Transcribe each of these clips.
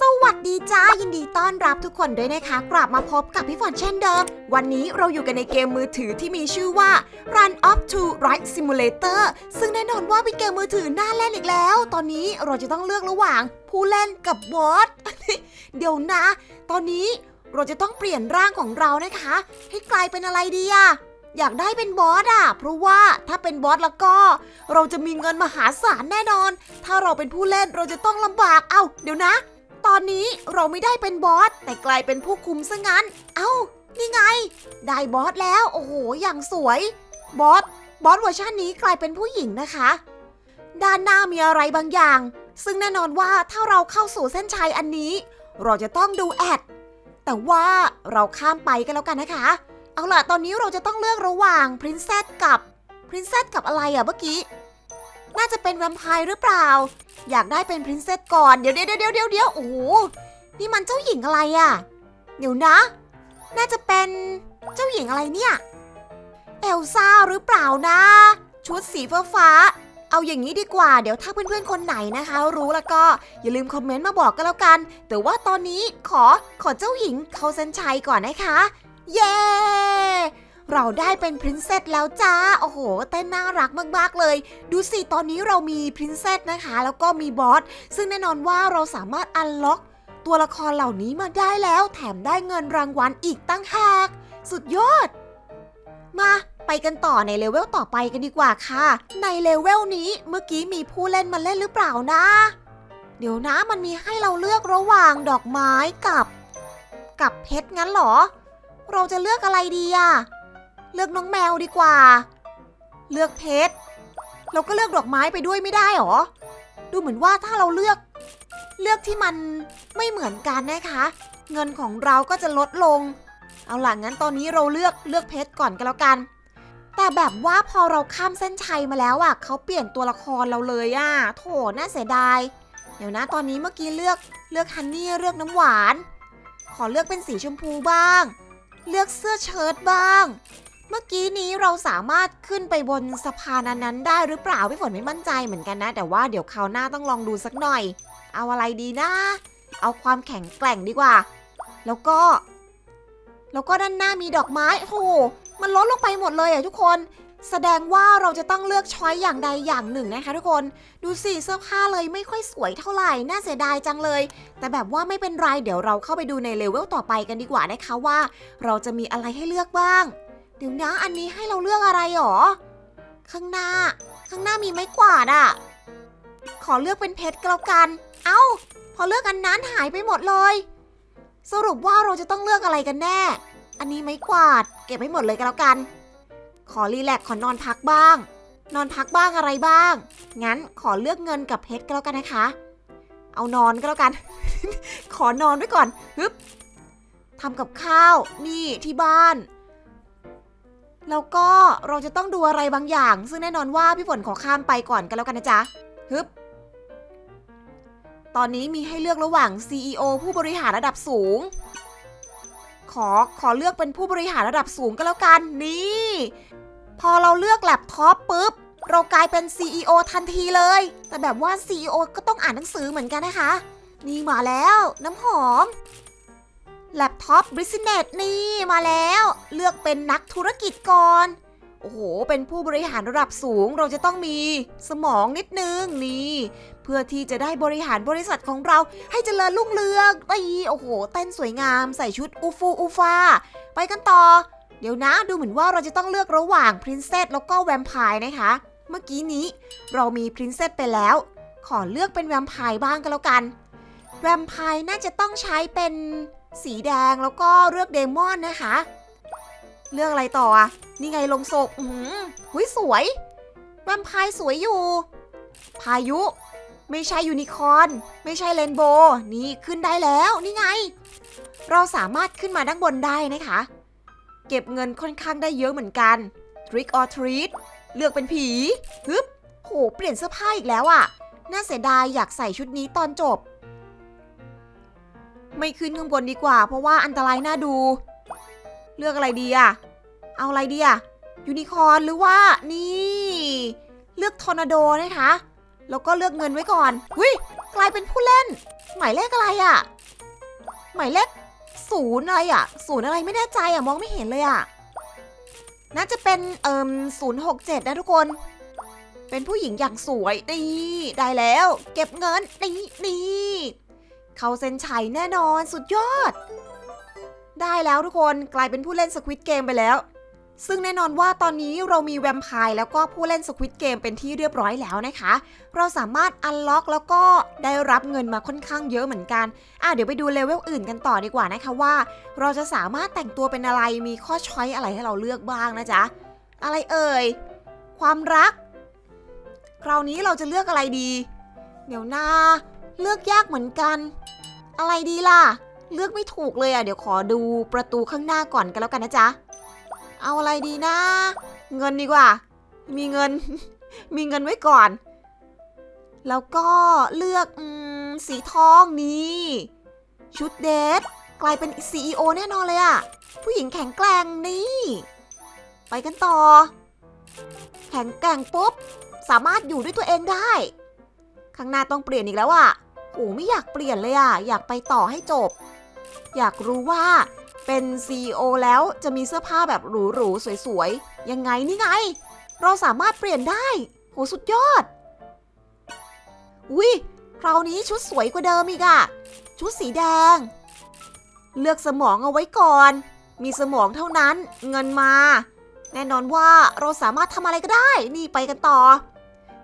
สวัสดีจ้ายินดีต้อนรับทุกคนด้วยนะคะ กลับมาพบกับพี่ฝนเช่นเดิม วันนี้เราอยู่กันในเกมมือถือที่มีชื่อว่า Run Up to Ride Simulator ซึ่งแน่นอนว่าเป็นเกมมือถือน่าเล่นอีกแล้ว ตอนนี้เราจะต้องเลือกระหว่างผู้เล่นกับบอสเดี๋ยวนะ ตอนนี้เราจะต้องเปลี่ยนร่างของเรานะคะ ให้กลายเป็นอะไรดีอะอยากได้เป็นบอสอะเพราะว่าถ้าเป็นบอสแล้วก็ เราจะมีเงินมหาศาลแน่นอน ถ้าเราเป็นผู้เล่นเราจะต้องลำบาก เอ้า เดี๋ยวนะ ตอนนี้เราไม่ได้เป็นบอส แต่กลายเป็นผู้คุมซะงั้น เอ้า นี่ไง ได้บอสแล้ว โอ้โห อย่างสวย บอส บอสเวอร์ชันนี้กลายเป็นผู้หญิงนะคะ ด้านหน้ามีอะไรบางอย่าง ซึ่งแน่นอนว่าถ้าเราเข้าสู่เส้นชัยอันนี้ เราจะต้องดูแอด แต่ว่าเราข้ามไปกันแล้วกันนะคะ เอาล่ะ ตอนนี้เราจะต้องเลือกระหว่างพรินเซสกับพรินเซสกับอะไรอะเมื่อกี้ น่าจะเป็นแวมไพร์หรือเปล่า อยากได้เป็นพรินเซสก่อน เดี๋ยวเดี๋ยวเดี๋ยวเดี๋ยวเดี๋ยวโอ้โห นี่มันเจ้าหญิงอะไรอะเดี๋ยวนะ น่าจะเป็นเจ้าหญิงอะไรเนี่ย เอลซ่าหรือเปล่านะ ชุดสีฟ้าฟ้า เอาอย่างนี้ดีกว่า เดี๋ยวถ้าเพื่อนๆคนไหนนะคะ รู้แล้วก็อย่าลืมคอมเมนต์มาบอกกันแล้วกัน แต่ว่าตอนนี้ขอขอเจ้าหญิงเขาเส้นชัยก่อนนะคะ เย้ เราได้เป็นพรินเซสแล้วจ้า โอ้โหเต้นน่ารักมากๆเลย ดูสิ ตอนนี้เรามีพรินเซสนะคะ แล้วก็มีบอส ซึ่งแน่นอนว่าเราสามารถอันล็อก ตัวละครเหล่านี้มาได้แล้ว แถมได้เงินรางวัลอีกตั้งหาก สุดยอด มาไปกันต่อในเลเวลต่อไปกันดีกว่าค่ะ ในเลเวลนี้เมื่อกี้มีผู้เล่นมาเล่นหรือเปล่านะ เดี๋ยวนะมันมีให้เราเลือกระหว่างดอกไม้กับ กับเพชรงั้นหรอ เราจะเลือกอะไรดีอะ เลือกน้องแมวดีกว่า เลือกเพชรเราก็เลือกดอกไม้ไปด้วยไม่ได้หรอ ดูเหมือนว่าถ้าเราเลือก เลือกที่มันไม่เหมือนกันนะคะ เงินของเราก็จะลดลง เอาล่ะงั้นตอนนี้เราเลือกเลือกเพชรก่อนก็แล้วกัน แต่แบบว่าพอเราข้ามเส้นชัยมาแล้วอะเขาเปลี่ยนตัวละครเราเลยอะโถน่าเสียดาย เดี๋ยวนะตอนนี้เมื่อกี้เลือกเลือกฮันนี่เลือกน้ำหวาน ขอเลือกเป็นสีชมพูบ้าง เลือกเสื้อเชิ้ตบ้าง เมื่อกี้นี้เราสามารถขึ้นไปบนสะพานอันนั้นได้หรือเปล่าพี่ฝนไม่มั่นใจเหมือนกันนะ แต่ว่าเดี๋ยวคราวหน้าต้องลองดูสักหน่อย เอาอะไรดีนะ เอาความแข็งแกร่งดีกว่า แล้วก็ แล้วก็ด้านหน้ามีดอกไม้โอ้โหมันลดลงไปหมดเลยอะทุกคน แสดงว่าเราจะต้องเลือกช้อยอย่างใดอย่างหนึ่งนะคะทุกคน ดูสิเสื้อผ้าเลยไม่ค่อยสวยเท่าไหร่ น่าเสียดายจังเลย แต่แบบว่าไม่เป็นไรเดี๋ยวเราเข้าไปดูในเลเวลต่อไปกันดีกว่านะคะว่า เราจะมีอะไรให้เลือกบ้าง เดี๋ยวนะอันนี้ให้เราเลือกอะไรหรอ ข้างหน้า ข้างหน้ามีไม้กวาดอะขอเลือกเป็นเพชรก็แล้วกัน เอ้า พอเลือกอันนั้นหายไปหมดเลย สรุปว่าเราจะต้องเลือกอะไรกันแน่ อันนี้ไม้กวาด เก็บให้หมดเลยก็แล้วกัน ขอรีแลกซ์ขอนอนพักบ้าง นอนพักบ้างอะไรบ้าง งั้นขอเลือกเงินกับเพชรก็แล้วกันนะคะ เอานอนก็แล้วกัน ขอนอนไว้ก่อนฮึบทำกับข้าว นี่ที่บ้าน แล้วก็เราจะต้องดูอะไรบางอย่าง ซึ่งแน่นอนว่าพี่ฝนขอข้ามไปก่อนกันแล้วกันนะจ๊ะฮึบตอนนี้มีให้เลือกระหว่าง CEO ผู้บริหารระดับสูง ขอขอเลือกเป็นผู้บริหารระดับสูงก็แล้วกันนี่ พอเราเลือกแล็ปท็อปปุ๊บ เรากลายเป็น CEO ทันทีเลย แต่แบบว่า CEO ก็ต้องอ่านหนังสือเหมือนกันนะคะ นี่มาแล้ว น้ำหอม แล็ปท็อปบริสเนสนี่มาแล้ว เลือกเป็นนักธุรกิจก่อน โอ้โห เป็นผู้บริหารระดับสูงเราจะต้องมีสมองนิดนึงนี่ เพื่อที่จะได้บริหารบริษัทของเราให้เจริญรุ่งเรืองไปโอ้โห เต้นสวยงามใส่ชุดอูฟูอูฟาไปกันต่อ เดี๋ยวนะดูเหมือนว่าเราจะต้องเลือกระหว่างพรินเซสแล้วก็แวมไพร์นะคะ เมื่อกี้นี้เรามีพรินเซสไปแล้ว ขอเลือกเป็นแวมไพร์บ้างก็แล้วกัน แวมไพร์น่าจะต้องใช้เป็น สีแดงแล้วก็เลือกเดมอนนะคะ เลือกอะไรต่ออะนี่ไงลงศพอือหือหุยสวยแวมไพร์สวยอยู่ พายุ ไม่ใช่ยูนิคอร์นไม่ใช่เรนโบว์นี่ขึ้นได้แล้วนี่ไง เราสามารถขึ้นมาด้านบนได้นะคะ เก็บเงินค่อนข้างได้เยอะเหมือนกัน Trick or treat เลือกเป็นผีฮึบโหเปลี่ยนเสื้อผ้าอีกแล้วอะ่ะ น่าเสียดายอยากใส่ชุดนี้ตอนจบ ไม่ขึ้นข้างบนดีกว่า เพราะว่าอันตรายน่าดู เลือกอะไรดีอะเอาอะไรดีอะยูนิคอร์นหรือว่านี่ เลือกทอร์นาโดนะคะแล้วก็เลือกเงินไว้ก่อนหุยกลายเป็นผู้เล่น หมายเลขอะไรอะหมายเลขศูนย์อะไรอะศูนย์อะไรไม่แน่ใจอะมองไม่เห็นเลยอะ่ะน่าจะเป็นเอ่มศูนย์หกเจ็ดนะทุกคน เป็นผู้หญิงอย่างสวยนี่ได้แล้ว เก็บเงินนี่นี่ เขาเซ็นชัยแน่นอนสุดยอด ได้แล้วทุกคนกลายเป็นผู้เล่นสควิตเกมไปแล้ว ซึ่งแน่นอนว่าตอนนี้เรามีแวมไพร์แล้วก็ผู้เล่นสควิตเกมเป็นที่เรียบร้อยแล้วนะคะ เราสามารถอันล็อกแล้วก็ได้รับเงินมาค่อนข้างเยอะเหมือนกันอะเดี๋ยวไปดูเลเวลอื่นกันต่อดีกว่านะคะว่า เราจะสามารถแต่งตัวเป็นอะไรมีข้อช้อยอะไรให้เราเลือกบ้างนะจ๊ะอะไรเอ่ยความรัก คราวนี้เราจะเลือกอะไรดี เดี๋ยวนา เลือกยากเหมือนกัน อะไรดีล่ะ เลือกไม่ถูกเลยอะ เดี๋ยวขอดูประตูข้างหน้าก่อนกันแล้วกันนะจ๊ะ เอาอะไรดีนะ เงินดีกว่า มีเงิน มีเงินไว้ก่อน แล้วก็เลือกอสีทองนี่ชุดเดทกลายเป็น CEO แน่นอนเลยอะผู้หญิงแข็งแกร่งนี่ ไปกันต่อ แข็งแกร่งปุ๊บ สามารถอยู่ด้วยตัวเองได้ ข้างหน้าต้องเปลี่ยนอีกแล้วอะ โอ้ไม่อยากเปลี่ยนเลยอะอยากไปต่อให้จบ อยากรู้ว่าเป็น CEO แล้วจะมีเสื้อผ้าแบบหรูๆสวยๆ ยังไงนี่ไง เราสามารถเปลี่ยนได้โหสุดยอด อุ้ยคราวนี้ชุดสวยกว่าเดิมอีกอะชุดสีแดง เลือกสมองเอาไว้ก่อน มีสมองเท่านั้นเงินมา แน่นอนว่าเราสามารถทำอะไรก็ได้ นี่ไปกันต่อ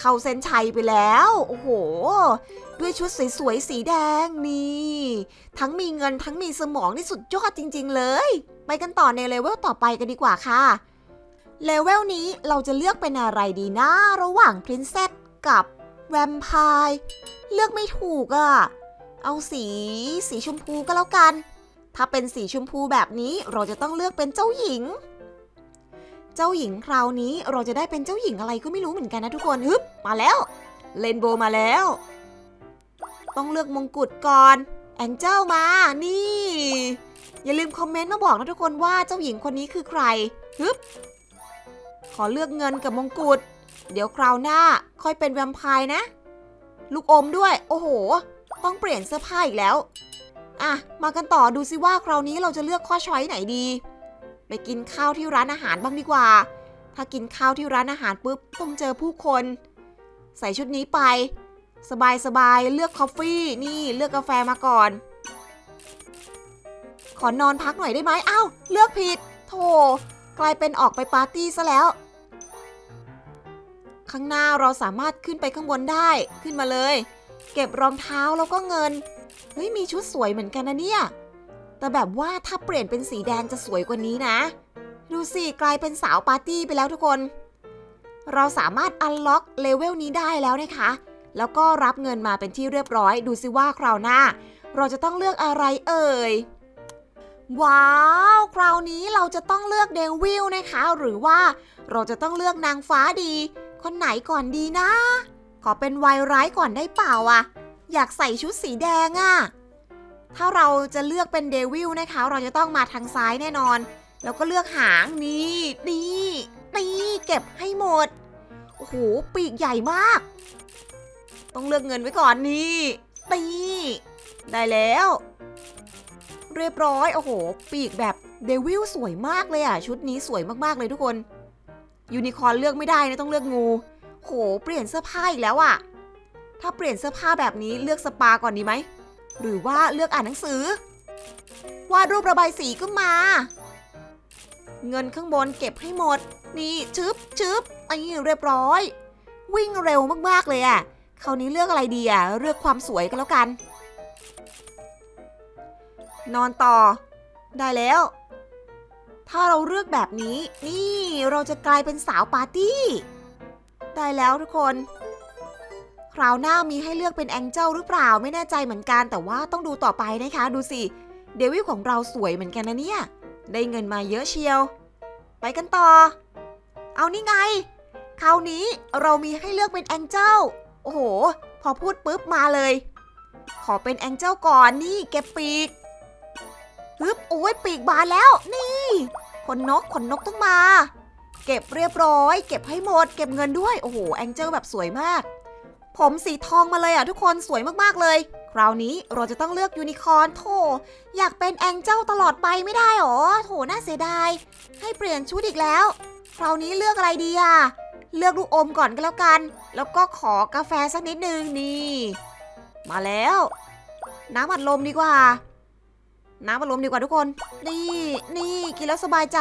เข้าเส้นชัยไปแล้ว โอ้โห ด้วยชุดสวยๆสีแดงนี่ ทั้งมีเงินทั้งมีสมองนี่สุดยอดจริง ๆ เลย ไปกันต่อในเลเวลต่อไปกันดีกว่าค่ะเลเวลนี้เราจะเลือกเป็นอะไรดีนะ ระหว่างพรินเซสกับแวมไพร์เลือกไม่ถูกอะ่ะ เอาสีสีชมพูก็แล้วกัน ถ้าเป็นสีชมพูแบบนี้เราจะต้องเลือกเป็นเจ้าหญิง เจ้าหญิงคราวนี้เราจะได้เป็นเจ้าหญิงอะไรก็ไม่รู้เหมือนกันนะทุกคนฮึบมาแล้วเลนโบมาแล้ว ต้องเลือกมงกุฎก่อน แองเจิลมา นี่ อย่าลืมคอมเมนต์มาบอกนะทุกคนว่าเจ้าหญิงคนนี้คือใครฮึบขอเลือกเงินกับมงกุฎ เดี๋ยวคราวหน้าค่อยเป็นแวมไพร์นะ ลูกอมด้วย โอ้โห ต้องเปลี่ยนเสื้อผ้าอีกแล้ว อะ มากันต่อดูซิว่าคราวนี้เราจะเลือกข้อช้อยไหนดี ไปกินข้าวที่ร้านอาหารบ้างดีกว่า ถ้ากินข้าวที่ร้านอาหารปุ๊บต้องเจอผู้คน ใส่ชุดนี้ไป สบายสบายเลือกคอฟฟี่ นี่เลือกกาแฟมาก่อน ขอนอนพักหน่อยได้ไหมอ้าวเลือกผิดโธ่กลายเป็นออกไปปาร์ตี้ซะแล้ว ข้างหน้าเราสามารถขึ้นไปข้างบนได้ขึ้นมาเลย เก็บรองเท้าแล้วก็เงิน เฮ้ยมีชุดสวยเหมือนกันนะเนี่ย แต่แบบว่าถ้าเปลี่ยนเป็นสีแดงจะสวยกว่านี้นะ ดูสิกลายเป็นสาวปาร์ตี้ไปแล้วทุกคน เราสามารถอันล็อกเลเวลนี้ได้แล้วนะคะ แล้วก็รับเงินมาเป็นที่เรียบร้อย ดูซิว่าคราวหน้า เราจะต้องเลือกอะไรเอ่ย ว้าว คราวนี้เราจะต้องเลือกเดวิลนะคะ หรือว่าเราจะต้องเลือกนางฟ้าดี คนไหนก่อนดีนะ ขอเป็นวายร้ายก่อนได้เปล่าอะอยากใส่ชุดสีแดงอะถ้าเราจะเลือกเป็นเดวิลนะคะ เราจะต้องมาทางซ้ายแน่นอน แล้วก็เลือกหางนี่นี่นี่เก็บให้หมดโอ้โหปีกใหญ่มาก ต้องเลือกเงินไว้ก่อนนี่ตีได้แล้ว เรียบร้อยโอ้โห ปีกแบบเดวิลสวยมากเลยอะ ชุดนี้สวยมากๆเลยทุกคน ยูนิคอร์เลือกไม่ได้นะต้องเลือกงู โหเปลี่ยนเสื้อผ้าอีกแล้วอะ ถ้าเปลี่ยนเสื้อผ้าแบบนี้เลือกสปาก่อนดีไหม หรือว่าเลือกอ่านหนังสือ วาดรูประบายสีก็มา เงินข้างบนเก็บให้หมด นี่ชึบชึบไอ้เรียบร้อย วิ่งเร็วมากๆเลยอะ คราวนี้เลือกอะไรดีอะเลือกความสวยก็แล้วกัน นอนต่อ ได้แล้ว ถ้าเราเลือกแบบนี้ นี่เราจะกลายเป็นสาวปาร์ตี้ ได้แล้วทุกคน คราวหน้ามีให้เลือกเป็นแองเจิลหรือเปล่าไม่แน่ใจเหมือนกัน แต่ว่าต้องดูต่อไปนะคะ ดูสิ เดวิลของเราสวยเหมือนกันนะเนี่ย ได้เงินมาเยอะเชียว ไปกันต่อ เอานี่ไงคราวนี้เรามีให้เลือกเป็นแองเจิล โอ้โห พอพูดปุ๊บมาเลย ขอเป็นแองเจิลก่อนนี่เก็บปีกฮึบโอ้ยปีกบานแล้ว นี่ขนนกขนนกต้องมา เก็บเรียบร้อย เก็บให้หมด เก็บเงินด้วยโอ้โหแองเจิลแบบสวยมาก ผมสีทองมาเลยอะทุกคนสวยมากๆเลย คราวนี้เราจะต้องเลือกยูนิคอร์นโถอยากเป็นแองเจิลตลอดไปไม่ได้หรอโถน่าเสียดายให้เปลี่ยนชุดอีกแล้ว คราวนี้เลือกอะไรดีอะ เลือกลูกอมก่อนก็แล้วกัน แล้วก็ขอกาแฟสักนิดนึงนี่ มาแล้ว น้ำอัดลมดีกว่า น้ำอัดลมดีกว่าทุกคน นี่ นี่กินแล้วสบายใจ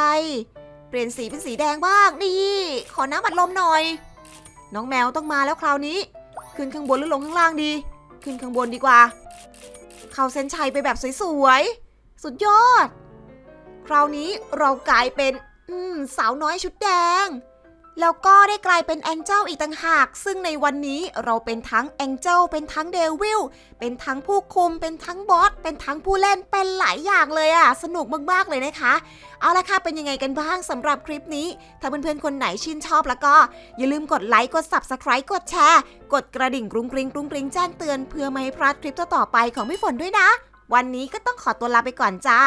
เปลี่ยนสีเป็นสีแดงบ้าง นี่ ขอน้ำอัดลมหน่อย น้องแมวต้องมาแล้วคราวนี้ ขึ้นข้างบนหรือลงข้างล่างดี ขึ้นข้างบนดีกว่า เข้าเส้นชัยไปแบบสวยๆ สุดยอด คราวนี้เรากลายเป็น อืม สาวน้อยชุดแดง แล้วก็ได้กลายเป็นแองเจิลอีกต่างหาก ซึ่งในวันนี้เราเป็นทั้งแองเจิลเป็นทั้งเดวิลเป็นทั้งผู้คุม เป็นทั้งบอส เป็นทั้งผู้เล่น เป็นหลายอย่างเลยอะสนุกมากๆเลยนะคะ เอาละค่ะ เป็นยังไงกันบ้างสำหรับคลิปนี้ ถ้าเพื่อนๆ คนไหนชื่นชอบแล้วก็ อย่าลืมกดไลค์ กด Subscribe กดแชร์ กดกระดิ่งกรุงกริงกรุงกริงแจ้งเตือนเพื่อไม่ให้พลาดคลิปต่อๆไปของพี่ฝนด้วยนะ วันนี้ก็ต้องขอตัวลาไปก่อนจ้า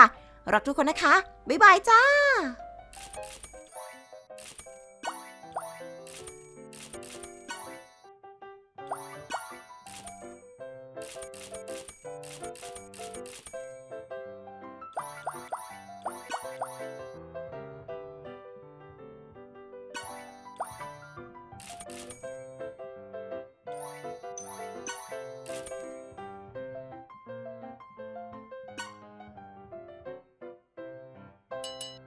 รักทุกคนนะคะ บ๊ายบายจ้า Música